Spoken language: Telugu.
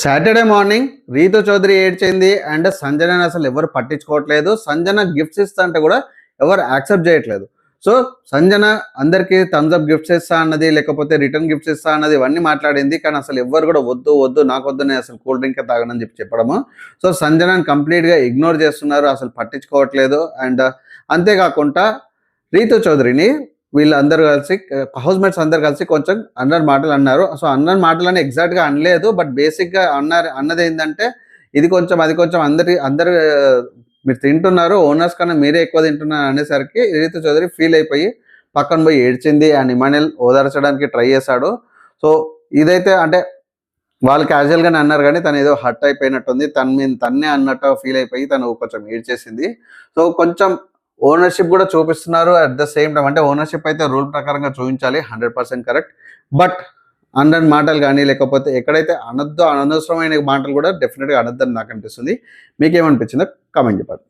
సాటర్డే మార్నింగ్ రీతు చౌదరి ఏడ్చింది అండ్ సంజనని అసలు ఎవరు పట్టించుకోవట్లేదు. సంజన గిఫ్ట్స్ ఇస్తా అంటే కూడా ఎవరు యాక్సెప్ట్ చేయట్లేదు. సో సంజన అందరికీ థమ్స్ అప్ గిఫ్ట్స్ ఇస్తా అన్నది లేకపోతే రిటర్న్ గిఫ్ట్స్ ఇస్తా అన్నది ఇవన్నీ మాట్లాడింది. కానీ అసలు ఎవరు కూడా వద్దు వద్దు నాకు వద్దు నేను అసలు కూల్ డ్రింక్ తాగనని చెప్పి చెప్పడము. సో సంజనని కంప్లీట్గా ఇగ్నోర్ చేస్తున్నారు అసలు పట్టించుకోవట్లేదు. అండ్ అంతేకాకుండా రీతు చౌదరిని వీళ్ళందరూ కలిసి హౌస్ మేట్స్ అందరు కలిసి కొంచెం అన్నర్ మాటలు అన్నారు. సో అన్నర్ మాటలు అని ఎగ్జాక్ట్గా అనలేదు బట్ బేసిక్గా అన్నారు అన్నది ఏంటంటే ఇది కొంచెం అది కొంచెం అందరి అందరు మీరు తింటున్నారు ఓనర్స్ కన్నా మీరే ఎక్కువ తింటున్నారు అనేసరికి రీతు చౌదరి ఫీల్ అయిపోయి పక్కన పోయి ఏడ్చింది అండ్ ఇమానియల్ ఓదార్చడానికి ట్రై చేశాడు. సో ఇదైతే అంటే వాళ్ళు క్యాజువల్గానే అన్నారు కానీ తను ఏదో హర్ట్ అయిపోయినట్టుంది తన మీద తన్నే అన్నట్టు ఫీల్ అయిపోయి తను కొంచెం ఏడ్చేసింది. సో కొంచెం ఓనర్షిప్ కూడా చూపిస్తున్నారు. అట్ ద సేమ్ టైం అంటే ఓనర్షిప్ అయితే రూల్ ప్రకారంగా చూపించాలి. Hundred percent correct but under మాటలు కానీ లేకపోతే ఎక్కడైతే అనద్దు అనవసరమైన మాటలు కూడా డెఫినెట్గా అనద్దని నాకు అనిపిస్తుంది. మీకేమనిపించిందో కామెంట్ చెప్పండి.